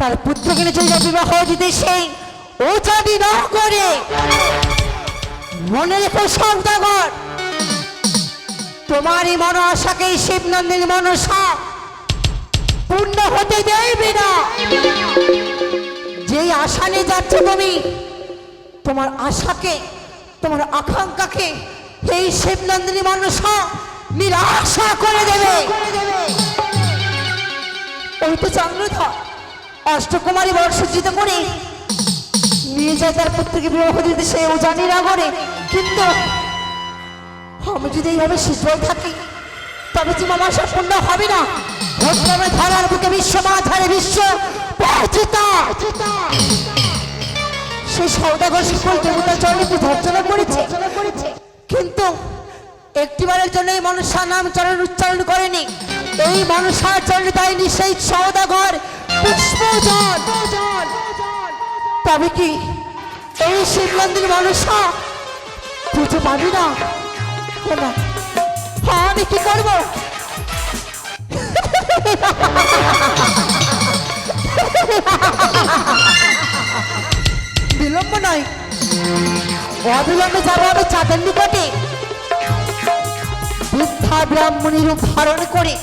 তার পুত্রকে নিয়ে চলে বিবাহ দিতে সেই ও চাঁদি না করে। মনে রেখো সৌদাগর তোমারই মন আশাকে শিবনন্দিনী মনসা পূর্ণ হতে দেবে না। যেই আশা নিয়ে যাচ্ছ তুমি তোমার আশাকে তোমার আকাঙ্ক্ষাকে এই শিবনন্দিনী মানুষ নিরাশা করে দেবে। ওই তো চন্দ্রধর অষ্টকুমারী বর্ষজিত করে নিয়ে যায় তার পুত্রকে বিবাহ দিতে। সে জানি না করে, কিন্তু আমি যদি এইভাবে শীতল থাকি, তবে যে আমার আশা পূর্ণ হবে না। ভদ্রমে ধরার বুকে বিশ্ব মাঝারে বিশ্ব পরিচিতা সেই সৌদাগর সকল দেবতা চরণে করেছে। কিন্তু একটিবারের জন্য এই মনসার নাম চরণ উচ্চারণ করেনি। এই মনসার চরণে তাইনি সেই সৌদাগর পুষ্পজল তবে কি এই শিবনন্দির মনসা পুজো পাবি না? আমি কি করব? বিলম্ব নয়। অবিলম্বে যাব আমি চাঁদের নিকটে। বৃদ্ধা ব্রাহ্মণী রূপ ধারণ করে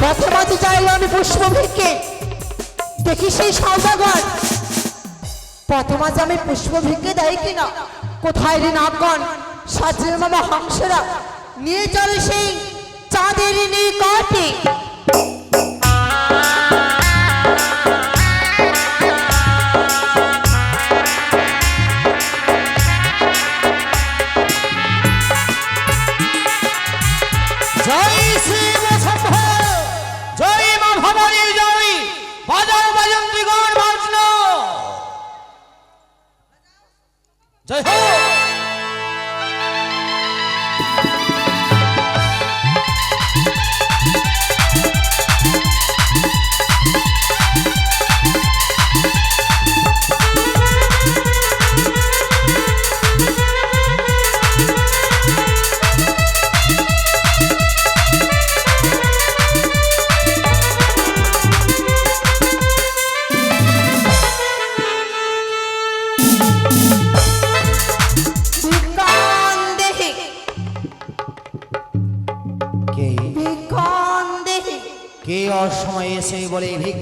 প্রথমাতে চাইল আমি পুষ্প ভিক্ষে দেখি সেই সৌদাগর প্রথমাজ আমি পুষ্প ভিক্ষে দেয় কিনা? কোথায় রে নাগগণ? সাজের মামা হংসেরা। নিয়ে চলে সেই চাঁদের নিকটে। জয় হো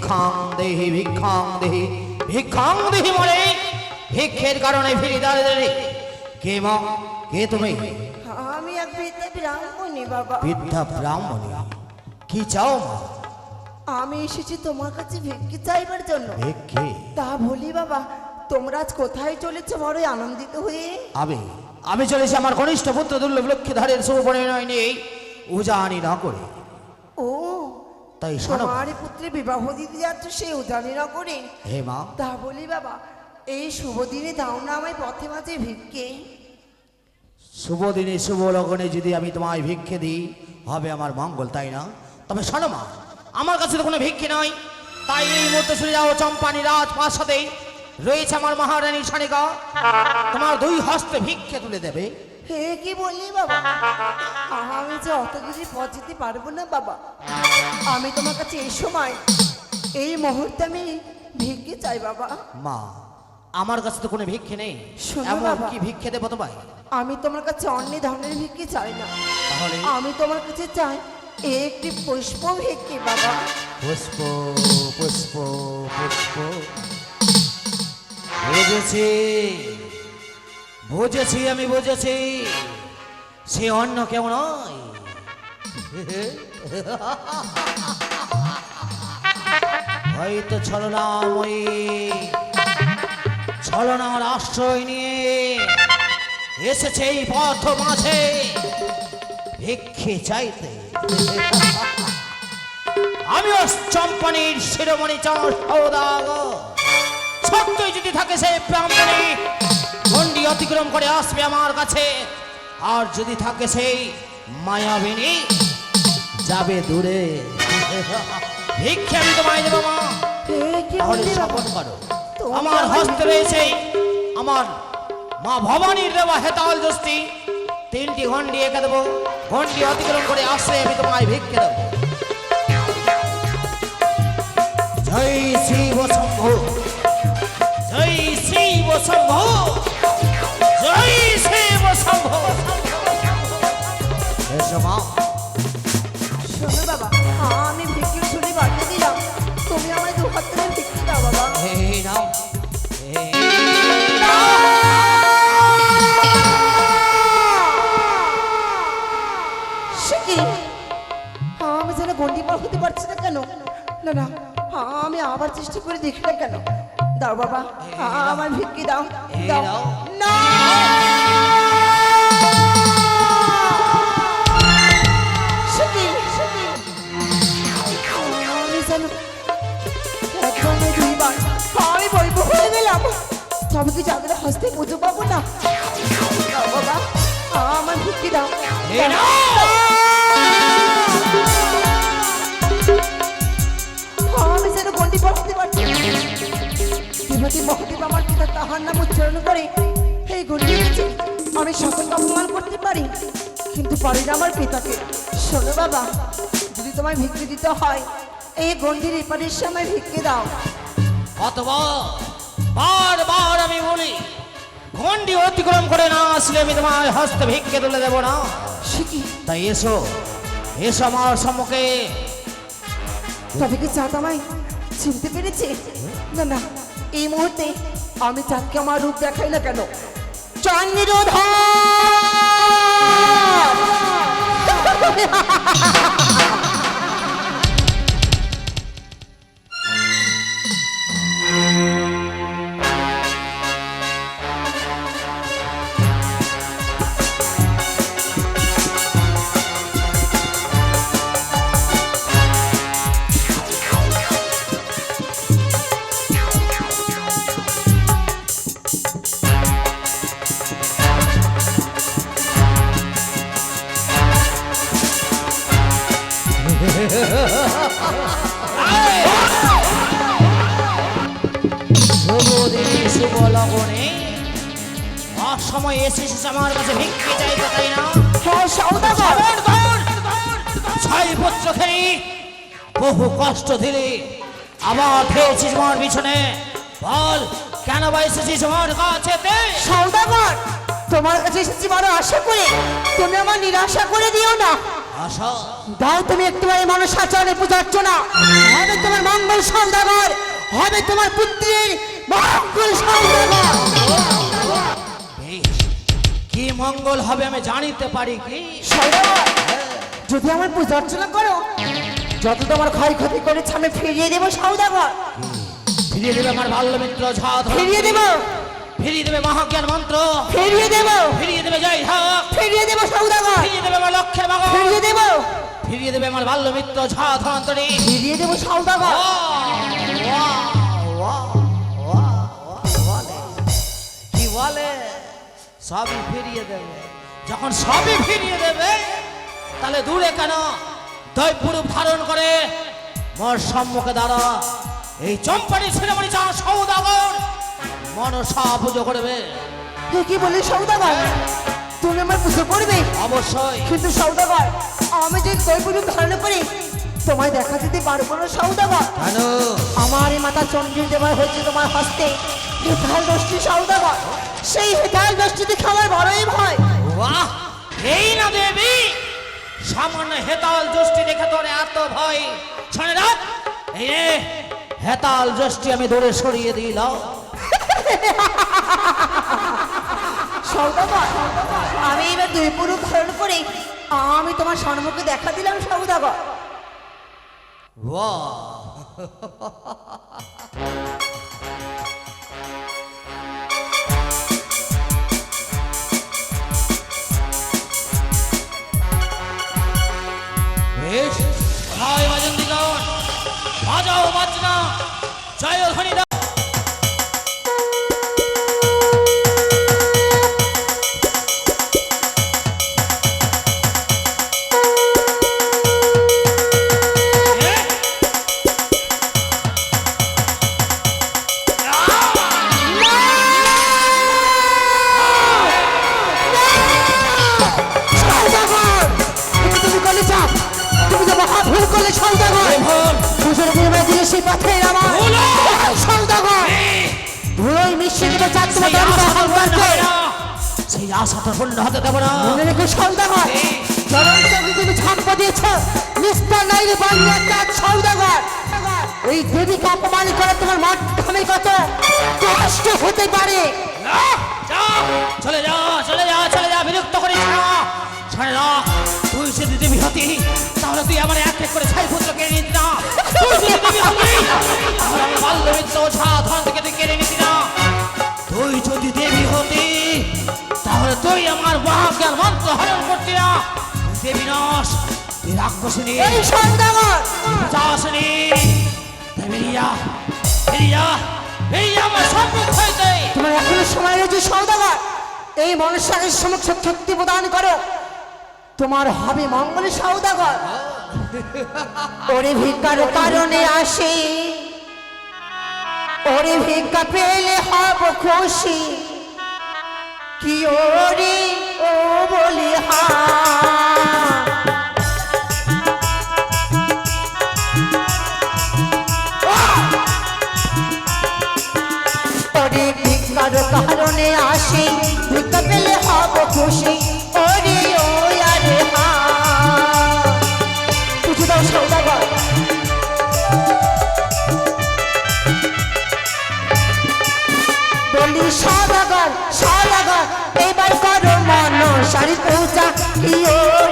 ভিক্ষাং দেহি ভিক্ষাং দেহি ভিক্ষাং দেহি বলে ভিক্ষের কারণে ফিরি দাঁড়িয়ে কে মা? কে তুমি? আমি এক বৃদ্ধা ব্রাহ্মণী বাবা। বিদ্যা ব্রাহ্মণী? কি চাও মা? আমি এসেছি তোমার কাছে ভিক্ষি চাইবার জন্য। ভিক্ষে? তা বলি বাবা তোমরা আজ কোথায় চলেছো বড়ই আনন্দিত হয়ে? আমি আমি চলেছি আমার ঘনিষ্ঠ পুত্র দুর্লভ লক্ষ্মী লক্ষ্মীধারের শুভপরিণয় নিয়ে উজানি না করে। ও তাই তোমার পুত্রে বিবাহ দিতে যাচ্ছ সে উদানি না করে হে মা। তা বলি বাবা এই শুভ দিনে দাও না আমায় পথে মাঝে ভিক্ষে। শুভ দিনে শুভ লগনে যদি আমি তোমায় ভিক্ষে দিই হবে আমার মঙ্গল তাই না? তবে শোনো মা আমার কাছে তো কোনো ভিক্ষে নয় তাই এই মুহূর্তে শুনে যাও চম্পানি রাজ প্রাসাদে রয়েছে আমার মহারানী সানিকা তোমার দুই হস্তে ভিক্ষে তুলে দেবে। হে কি বললি বাবা? আমি যে অত কিছু পথ যেতে পারব না বাবা। আমি তোমার কাছে এই সময় এই মুহূর্তে আমি ভিক্ষে চাই বাবা। মা আমার কাছে তো কোনো ভিক্ষে নেই। শোনো এমন বাবা। কি ভিক্ষে দেবো তোমায়? আমি তোমার কাছে অন্য ধরনের ভিক্ষে চাই না। তাহলে? আমি তোমার কাছে চাই একটি পুষ্প ভিক্ষে বাবা। পুষ্প পুষ্প পুষ্প। বুঝেছি বুঝেছি, আমি বুঝেছি। সে অন্য কেউ নয়। হয়তো ছলনাময়ী, ছলনার আশ্রয় নিয়ে এসেছে এই পথ মাঝে। ভিক্ষে চাইতে। আমিও চম্পানির শিরোমণি চাষ সৌদাগর সত্যই যদি থাকে সে ব্রাহ্মণী অতিক্রম করে আসবে আমার কাছে। আর যদি থাকে সেই মায়াবিনী, যাবে দূরে। ভিক্ষে আমি তোমায় দেবো মা। তাহলে শপথ করো। আমার হস্তে রয়েছে আমার মা ভবানীর দেওয়া হেতাল দোস্তি। তিনটি ঘন্টি এঁকে দেবো। ঘন্টি অতিক্রম করে আসলে আমি তোমায় ভিক্ষে দেবো। জয় শিব শম্ভু জয় শিব শম্ভু আবার চেষ্টা করে দেখি না কেন? দাও বাবা আমার ভিক্ষি দাও দাও। না? আমি বলব হয়ে গেলাম। তবে কি যাদের হস্তে পুজো পাবো না? বাবা আমার ভিক্ষি দাও। গন্ডি মহাদেব আমার পিতা তাহার নাম উচ্চারণ করে গন্ডি নিচে আমি সকল অপমান করতে পারি কিন্তু পারি না আমার পিতাকে শোনো বাবা যদি তোমায় ভিক্ষে দিতে হয় এই গন্ডির এপারের সময় ভিক্ষে দাও কতবার বারবার আমি বলি ঘন্টি অতিক্রম করে না আসলে আমি তোমার হস্তে ভিক্ষে তুলে দেবো না। তাই এসো এসো আমার সম্মুখে। তবে কি চাঁদ আমায় চিনতে পেরেছে? না না এই মুহূর্তে আমি চাঁদকে আমার রূপ দেখাই না কেন? চন্দ্রধর কাছে বহু কষ্ট দিলে আবার খেয়েছিস আমার পিছনে বল কেন বা আমার কাছেতে সৌদাগর তোমার কাছে এসেছি বড় আশা করে। তুমি আমার নিরাশা করে দিও না। দাও তুমি একটুবারে মানুষ আচরণে পূজা অর্চনা। হবে তোমার মঙ্গল সৌদাগর হবে তোমার পুত্রের মঙ্গল বেশ। কি মঙ্গল হবে আমি জানিতে পারি কি? যদি আমার পূজা অর্চনা করো যত তোমার ক্ষয়ক্ষতি করেছে আমি ফিরিয়ে দেবো সৌদাগর। ফিরিয়ে দেবে আমার বাল্য মিত্র ফিরিয়ে দেবো। ফিরিয়ে দেবে মহাজ্ঞান মন্ত্র। ফিরিয়ে দেবো। ফিরিয়ে দেবে জয় ঢাক ফিরিয়ে দেবো সৌদাগর। ফিরিয়ে দেবে আমার লক্ষ্যের মগন ফিরিয়ে দেবো। ফিরিয়ে দেবে আমার বাল্য মিত্র অন্তরী ফিরিয়ে দেবো সৌদাগর। কি বলে? সবই ফিরিয়ে দেবে। যখন সবই ফিরিয়ে দেবে তাহলে দূরে কেন? দৈপুরূপ ধারণ করে মোর সম্মুখে দাঁড়া। এই চম্পানি ছেলেমণি চা সৌদাগর মনসা পুজো করবে। তুই কি বলি সৌদাগর? তুমি আমার পুজো করবে অবশ্যই। কিন্তু সৌদাগর আমি যে কৈপুরী ধারণ করি তোমায় দেখা দিতে পারব না সৌদাগর। কেন? আমার এই মাতা চন্দ্রী দেবার হচ্ছে তোমার হস্তে। হেতাল দোষটি সৌদাগর সেই হেতাল দোষটি দেখে আমার বড়ই ভয়। বাহ! এই না দেবী! সামান্য হেতাল জষ্টি দেখে তোর এত ভয়। শোনে রাখ এই রে হেতাল জষ্টি আমি দূরে সরিয়ে দিলাম। আমি এবার দুই পুরুষ ধারণ করে আমি তোমার সম্মুখে দেখা দিলাম সৌদাগর বাহ চার তোমার সেই আশাটা পূর্ণ হতে দেবো না। মনে রেখো সৌদাগর চরণ চন্দ্র তুমি ছাপ্পা দিয়েছ। নিষ্ঠা নাই রে বাংলা কাজ সৌদাগর এই দেবীকে অপমান করে তোমার মাধ্যমে কত? কষ্ট হতে পারে। চলে যা চলে যা চলে যা বিরক্ত করিস না। শোনে না তুই যদি দেবী হতি তাহলে তুই আমার এক এক করে ছাই পুত্র কেড়ে নিতি না। তুই যদি দেবী হতি তাহলে আমার বাল্য মিত্র ঝা ধন থেকে তুই কেড়ে নিতি না। তুই যদি দেবী হতি তাহলে তুই আমার মহাজ্ঞান মন্ত্র হরণ করতি দেবী নস রাক্ষসিনী এই সৌদাগর যাসনি বেরিয়া বেরিয়া আমার সম্মুখ হইতে। তোমার এখনও সময় রয়েছে সৌদাগর এই মনুষ্যের সমক্ষ শক্তি প্রদান করো। তোমার হবে মঙ্গল সৌদাগর। ওরে ভিক্ষার কারণে আসে। ওরে ভিক্ষা পেলে হব খুশি। কি ওরে, ও বলি হা। ওরে ভিক্ষার কারণে আসি, ভিক্ষা পেলে হব খুশি। সলাগর এবার করো মন সারি পূজা। কি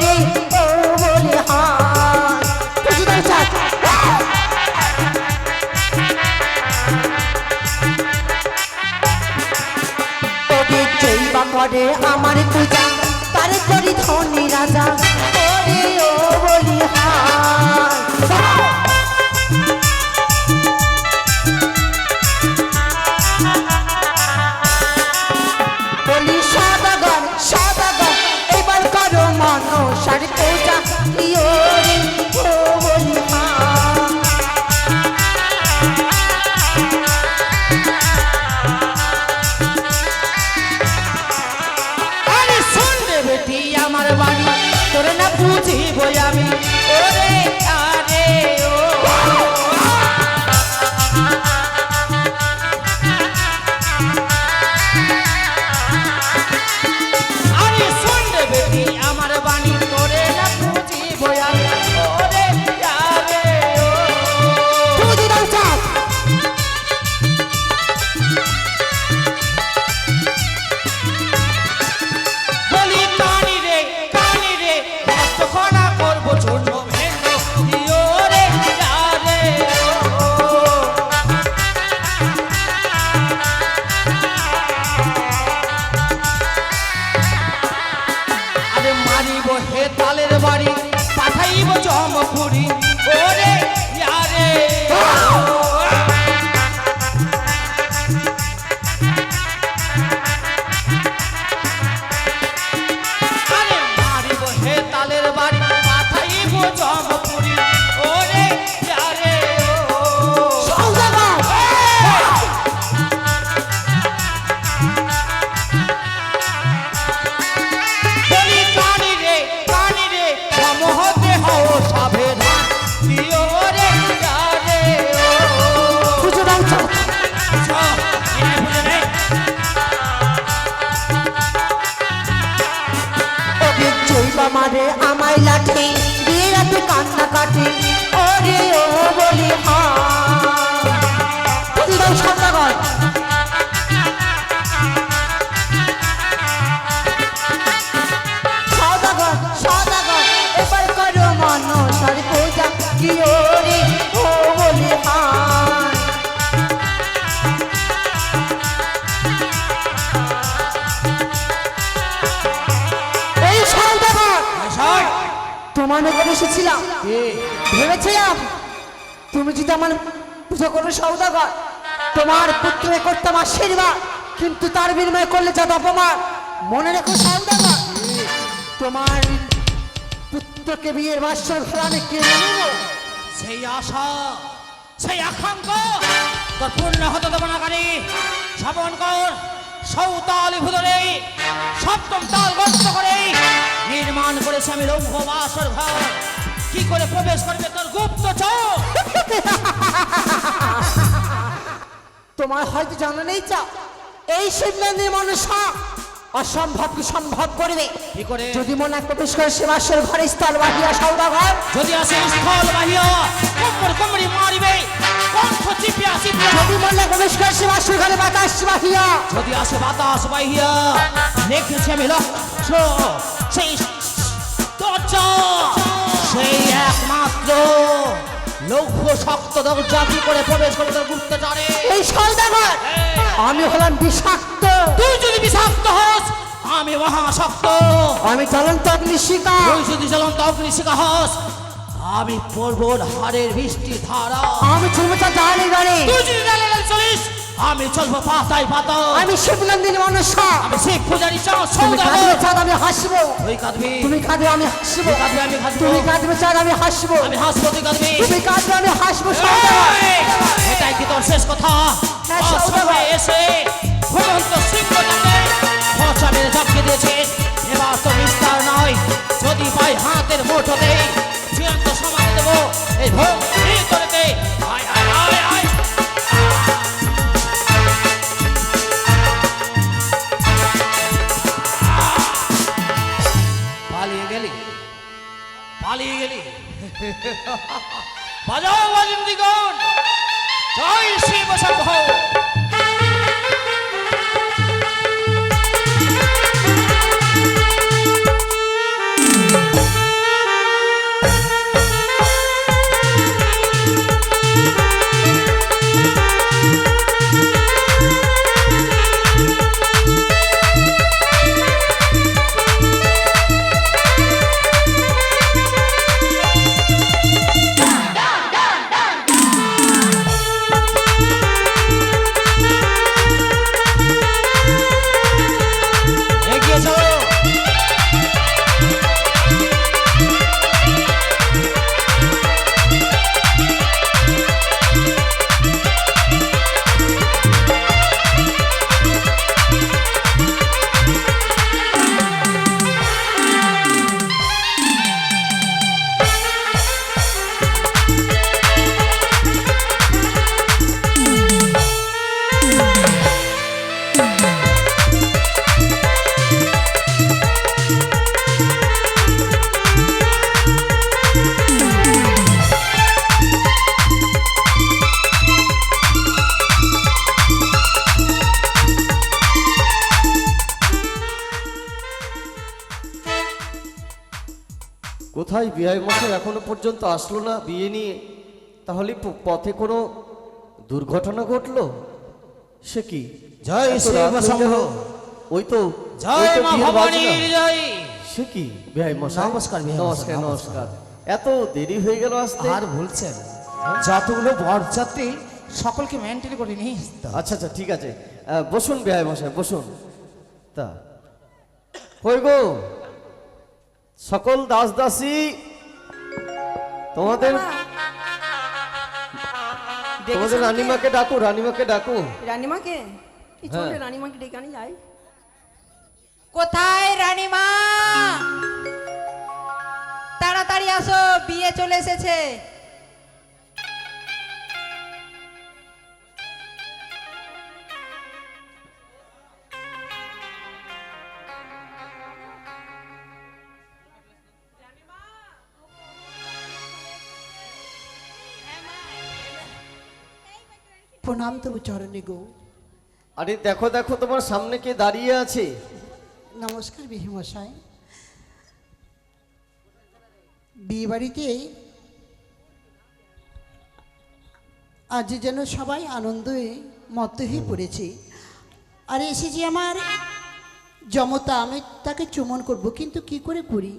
রে ও বলি করে আমার পূজা, তার করি ধনী রাজা। ও বলি হা চইবা মারে আমায় লাঠি বিয়ে রাতে কান্না কাটে। ওরে ও বলি হা তোমার এখানে এসেছিলাম। কে? ভেবেছিলাম তুমি যদি আমার পুজো করো সৌদাগর তোমার পুত্রে করতাম আশীর্বাদ কিন্তু তার বিনিময়ে করলে যত অপমান। মনে রেখো সৌদাগর তোমার পুত্রকে বিয়ের বাসর আমি কিনে নেব সেই আশা সেই আকাঙ্ক্ষা তোর পূর্ণ হতে দেবো না গাড়ি শ্রবণ কর। সৌতালি ভুদরে সপ্তম তাল গন্ত করে নির্মাণ করেছে আমি লৌহ বাসর ঘর। কি করে প্রবেশ করবে তোর গুপ্ত তোমার হয়তো জানা নেই চা, এই শিবনন্দী মনুষ্য অসম্ভবকে সম্ভব করবে। কি করে? যদি মনে প্রবেশ করে সেবাসের ঘরে স্থল বাহিয়া সৌদাগর যদি আসে স্থল বাহিয়া কোমর কোমরি মারিবে কণ্ঠ চিপিয়া চিপিয়া। যদি মনে প্রবেশ করে সেবাসের ঘরে বাতাস বাহিয়া। যদি আসে বাতাস বাহিয়া দেখেছি আমি লক্ষ্য সেই দরজা সেই একমাত্র লৌহ শক্ত কি করে প্রবেশ করে তোর গুপ্ত জানে এই সৌদাগর আমি হলাম বিষাক্ত। তুই যদি বিষাক্ত হস আমি মহাশক্ত। আমি জ্বলন্ত অগ্নিশিকা তুই যদি জ্বলন্ত অগ্নিশিখা হস আমি পর্বত হারের বৃষ্টি ধারা। আমি চুমচা জানি গাড়ি। তুই যদি চলিস আমি চলবো পাতায় পাতা আমি শিবনন্দিনী মনুষ্য। আমি শিখ পূজারি সৌদাগর। চাঁদ আমি হাসবো। তুই কাঁদবি। তুমি কাঁদবে আমি হাসবো। কাঁদবি আমি হাসবো। তুমি কাঁদবে চাঁদ আমি হাসবো। আমি হাসবো তুই কাঁদবি। তুমি কাঁদবে আমি হাসবো এটাই কি তোর শেষ কথা? হ্যাঁ, এসে মেরে ঝাপকে দিয়েছে। এবার তো নিস্তার নয়। যদি পাই হাতের মুঠোতে চূড়ান্ত সমাজ দেবো। এই ভোগ বাজাও বাজিন্দিগণ। জয় শ্রী শম্ভ বিয়ে মশাই এখনও পর্যন্ত আসলো না বিয়ে নিয়ে তাহলে পথে কোনো দুর্ঘটনা ঘটলো? সে কি? জয় হয়ে। ওই তো জয় সে কি? বিহাই মশাই। নমস্কার, বিহাই নমস্কার নমস্কার। এত দেরি হয়ে গেল আসতে? আর বলছেন যতগুলো বরযাত্রী সকলকে মেনটেন করে নিয়ে আচ্ছা আচ্ছা ঠিক আছে। বসুন বেহাই মশাই বসুন। তা কই গো। সকল দাস দাসী তোমাদের তোমাদের রানীমাকে ডাকু রানীমাকে ডাকু। রানীমাকে? হ্যাঁ। চলে রানীমাকে ডেকে আনি যাই। কোথায় রানীমা? তাড়াতাড়ি আসো বিয়ে চলে এসেছে। প্রণাম তবু চরণে গো। আরে দেখো দেখো তোমার সামনে কে দাঁড়িয়ে আছে? নমস্কার বিহিমশাই। বিয়ে বাড়িতে আজ যেন সবাই আনন্দে মত্ত হয়ে পড়েছে। আর এসেছি আমার জমতা আমি তাকে চুমন করব কিন্তু কি করে করি?